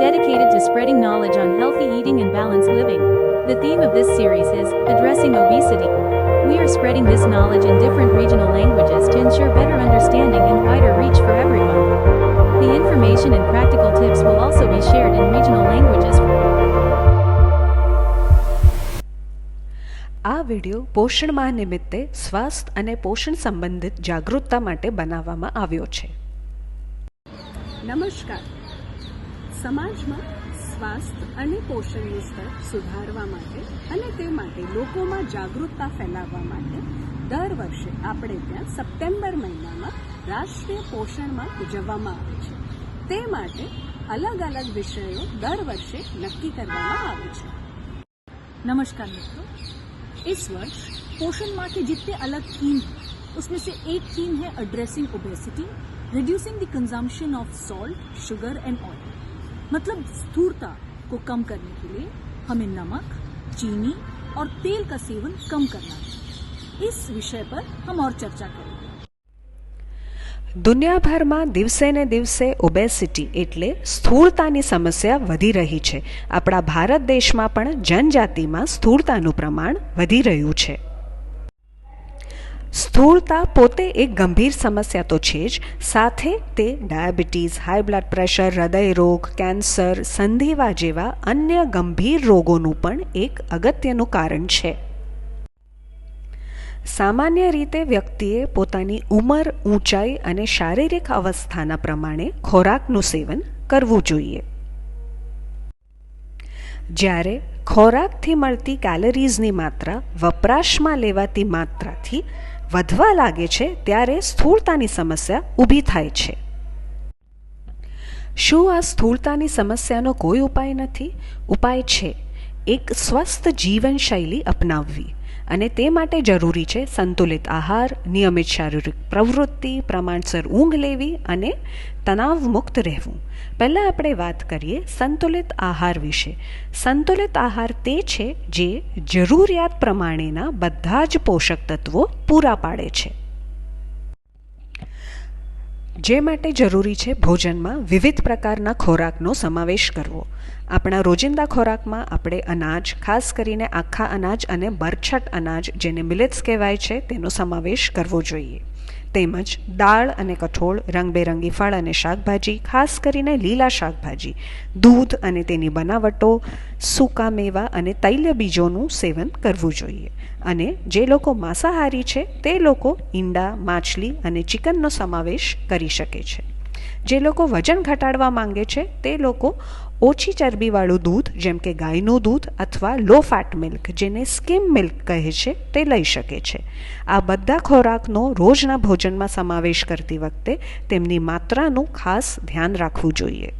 dedicated to spreading knowledge on healthy eating and balanced living. The theme of this series is Addressing Obesity. We are spreading this knowledge in different regional languages to ensure better understanding and wider reach for everyone. The information and practical tips will also be shared in regional languages. આ video પોષણ માહ નિમિત્તે સ્વાસ્થ્ય અને પોષણ સંબંધિત જાગૃતતા માટે બનાવવામાં આવ્યો છે નમસ્કાર સમાજમાં સ્વાસ્થ્ય અને પોષણનું સ્તર સુધારવા માટે અને તે માટે લોકોમાં જાગૃતતા ફેલાવવા માટે દર વર્ષે આપણે ત્યાં સપ્ટેમ્બર મહિનામાં રાષ્ટ્રીય પોષણ માહ ઉજવવામાં આવે છે તે માટે અલગ અલગ વિષયો દર વર્ષે નક્કી કરવામાં આવે છે नमस्कार मित्रों इस वर्ष पोषण माह के जितने अलग थीम हैं उसमें से एक थीम है addressing obesity reducing the consumption of salt sugar and oil मतलब स्थूलता को कम करने के लिए हमें नमक चीनी और तेल का सेवन कम करना है इस विषय पर हम और चर्चा करेंगे દુનિયાભરમાં દિવસે ને દિવસે ઓબેસિટી એટલે સ્થૂળતાની સમસ્યા વધી રહી છે આપણા ભારત દેશમાં પણ જનજાતિમાં સ્થૂળતાનું પ્રમાણ વધી રહ્યું છે સ્થૂળતા પોતે એક ગંભીર સમસ્યા તો છે જ. સાથે તે ડાયાબિટીસ હાઈ બ્લડ પ્રેશર હૃદય રોગ, કેન્સર, સંધિવા જેવા અન્ય ગંભીર રોગોનું પણ એક અગત્યનું કારણ છે. સામાન્ય રીતે વ્યક્તિએ પોતાની ઉંમર, ઊંચાઈ અને શારીરિક અવસ્થાના પ્રમાણે ખોરાકનું સેવન કરવું જોઈએ. જ્યારે ખોરાકથી મળતી કેલરીઝની માત્રા વપરાશમાં લેવાતી માત્રાથી વધવા લાગે છે, ત્યારે સ્થૂળતાની સમસ્યા ઊભી થાય છે. શું આ સ્થૂળતાની સમસ્યાનો કોઈ ઉપાય નથી? ઉપાય છે, એક સ્વસ્થ જીવનશૈલી અપનાવવી. અને તે માટે જરૂરી છે સંતુલિત આહાર, નિયમિત શારીરિક પ્રવૃત્તિ, પ્રમાણસર ઊંઘ લેવી અને તણાવ મુક્ત રહેવું. પહેલાં આપણે વાત કરીએ સંતુલિત આહાર વિશે. સંતુલિત આહાર તે છે જે જરૂરિયાત પ્રમાણેના બધા જ પોષક તત્વો પૂરા પાડે છે. જે માટે જરૂરી છે ભોજનમાં વિવિધ પ્રકારના ખોરાકનો સમાવેશ કરવો. આપણા રોજિંદા ખોરાકમાં આપણે અનાજ, ખાસ કરીને આખા અનાજ અને બરછટ અનાજ, જેને મિલેટ્સ કહેવાય છે, તેનો સમાવેશ કરવો જોઈએ. તેમજ દાળ અને કઠોળ, રંગબેરંગી ફળ અને શાકભાજી, ખાસ કરીને લીલા શાકભાજી, દૂધ અને તેની બનાવટો, સૂકા મેવા અને તૈલ્ય બીજોનું સેવન કરવું જોઈએ. અને જે લોકો માંસાહારી છે, તે લોકો ઈંડા, માછલી અને ચિકનનો સમાવેશ કરી શકે છે. જે લોકો વજન ઘટાડવા માંગે છે, તે લોકો ઓછી ચરબીવાળું દૂધ, જેમ કે ગાયનું દૂધ અથવા લો ફેટ મિલ્ક, જેને સ્કીમ મિલ્ક કહે છે, તે લઈ શકે છે. આ બધા ખોરાકનો રોજના ભોજનમાં સમાવેશ કરતી વખતે તેમની માત્રાનું ખાસ ધ્યાન રાખવું જોઈએ.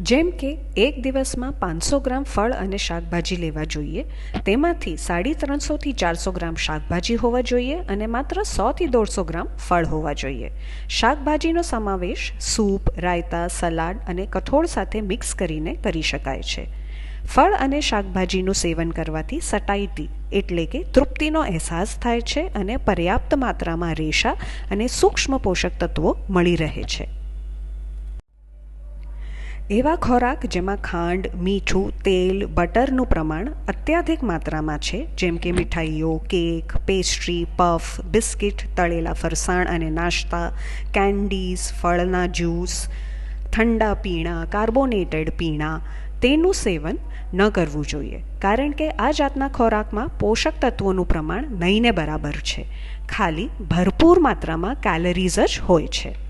જેમ કે એક દિવસમાં પાંચસો ગ્રામ ફળ અને શાકભાજી લેવા જોઈએ, તેમાંથી સાડી ત્રણસોથી ચારસો ગ્રામ શાકભાજી હોવા જોઈએ અને માત્ર સોથી દોઢસો ગ્રામ ફળ હોવા જોઈએ. શાકભાજીનો સમાવેશ સૂપ, રાયતા, સલાડ અને કઠોળ સાથે મિક્સ કરીને કરી શકાય છે. ફળ અને શાકભાજીનું સેવન કરવાથી સટાઈટી એટલે કે તૃપ્તિનો અહેસાસ થાય છે અને પર્યાપ્ત માત્રામાં રેશા અને સૂક્ષ્મ પોષક તત્વો મળી રહે છે. એવા ખોરાક જેમાં ખાંડ, મીઠું, તેલ, બટરનું પ્રમાણ અત્યાધિક માત્રામાં છે, જેમ કે મીઠાઈઓ, કેક પેસ્ટ્રી પફ બિસ્કિટ, તળેલા ફરસાણ અને નાસ્તા કેન્ડીઝ ફળના જ્યુસ, ઠંડા પીણા કાર્બોનેટેડ પીણા. તેનું સેવન ન કરવું જોઈએ, કારણ કે આ જાતના ખોરાકમાં પોષક તત્વોનું પ્રમાણ નહીંને બરાબર છે. ખાલી ભરપૂર માત્રામાં કેલરીઝ જ હોય છે.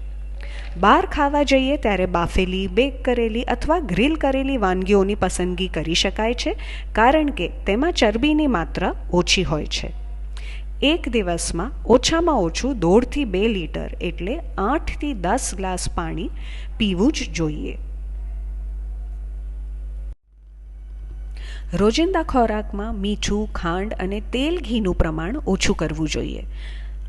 બહાર ખાવા જઈએ ત્યારે બાફેલી બેક કરેલી અથવા ગ્રીલ કરેલી વાનગીઓની પસંદગી કરી શકાય છે, કારણ કે તેમાં ચરબીની માત્રા ઓછી હોય છે. એક દિવસમાં ઓછામાં ઓછું દોઢથી બે લીટર એટલે આઠથી દસ ગ્લાસ પાણી પીવું જ જોઈએ. રોજિંદા ખોરાકમાં મીઠું, ખાંડ અને તેલ ઘીનું પ્રમાણ ઓછું કરવું જોઈએ.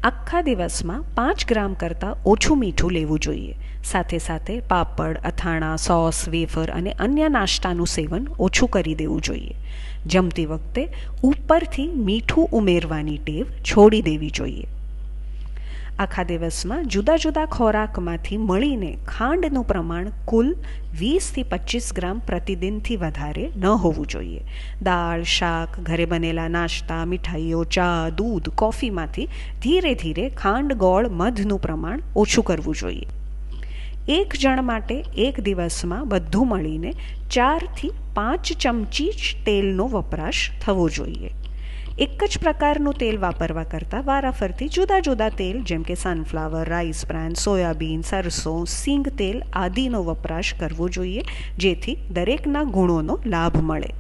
આખા દિવસમાં પાંચ ગ્રામ કરતાં ઓછું મીઠું લેવું જોઈએ. સાથે સાથે પાપડ, અથાણા, સોસ, વેફર અને અન્ય નાસ્તાનું સેવન ઓછું કરી દેવું જોઈએ. જમતી વખતે ઉપરથી મીઠું ઉમેરવાની ટેવ છોડી દેવી જોઈએ. આખા દિવસમાં જુદા જુદા ખોરાકમાંથી મળીને ખાંડનું પ્રમાણ કુલ વીસથી પચીસ ગ્રામ પ્રતિદિનથી વધારે ન હોવું જોઈએ. દાળ, શાક, ઘરે બનેલા નાસ્તા, મીઠાઈઓ, ચા, દૂધ, કોફીમાંથી ધીરે ધીરે ખાંડ, ગોળ, મધનું પ્રમાણ ઓછું કરવું જોઈએ. એક જણ માટે એક દિવસમાં બધું મળીને ચારથી પાંચ ચમચી જ તેલનો વપરાશ થવો જોઈએ. એક જ પ્રકારનું તેલ વાપરવા કરતાં વારાફરતી જુદા જુદા તેલ, જેમ કે સનફ્લાવર રાઈસ બ્રાન સોયાબીન સરસો, સિંગ તેલ આદિનો વપરાશ કરવો જોઈએ, જેથી દરેકના ગુણોનો લાભ મળે.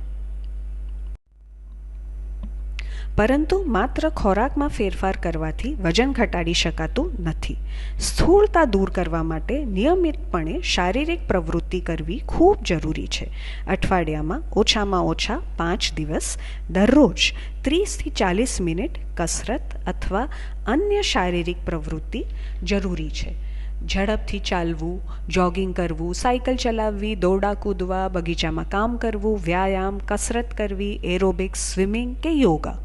પરંતુ માત્ર ખોરાકમાં ફેરફાર કરવાથી વજન ઘટાડી શકાતું નથી. સ્થૂળતા દૂર કરવા માટે નિયમિતપણે શારીરિક પ્રવૃત્તિ કરવી ખૂબ જરૂરી છે. અઠવાડિયામાં ઓછામાં ઓછા પાંચ દિવસ, દરરોજ ત્રીસથી ચાલીસ મિનિટ કસરત અથવા અન્ય શારીરિક પ્રવૃત્તિ જરૂરી છે. ઝડપથી ચાલવું જોગિંગ કરવું સાયકલ ચલાવવી, દોરડા કૂદવા, બગીચામાં કામ કરવું, વ્યાયામ, કસરત કરવી એરોબિક્સ સ્વિમિંગ કે યોગા.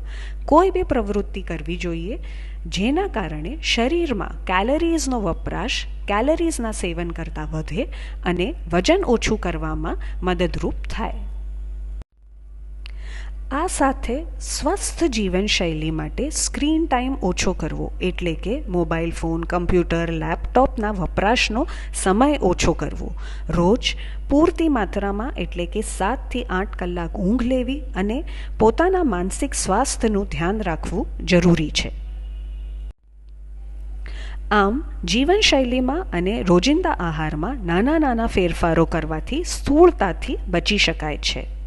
કોઈ બી પ્રવૃત્તિ કરવી જોઈએ જેના કારણે શરીરમાં કેલરીઝનો વપરાશ કેલરીઝના સેવન કરતાં વધે અને વજન ઓછું કરવામાં મદદરૂપ થાય. આ સાથે સ્વસ્થ જીવનશૈલી માટે સ્ક્રીન ટાઈમ ઓછો કરવો, એટલે કે મોબાઈલ ફોન, કમ્પ્યુટર, લેપટોપના વપરાશનો સમય ઓછો કરવો. રોજ પૂરતી માત્રામાં, એટલે કે સાતથી આઠ કલાક ઊંઘ લેવી અને પોતાના માનસિક સ્વાસ્થ્યનું ધ્યાન રાખવું જરૂરી છે. આમ, જીવનશૈલીમાં અને રોજિંદા આહારમાં નાના નાના ફેરફારો કરવાથી સ્થૂળતાથી બચી શકાય છે.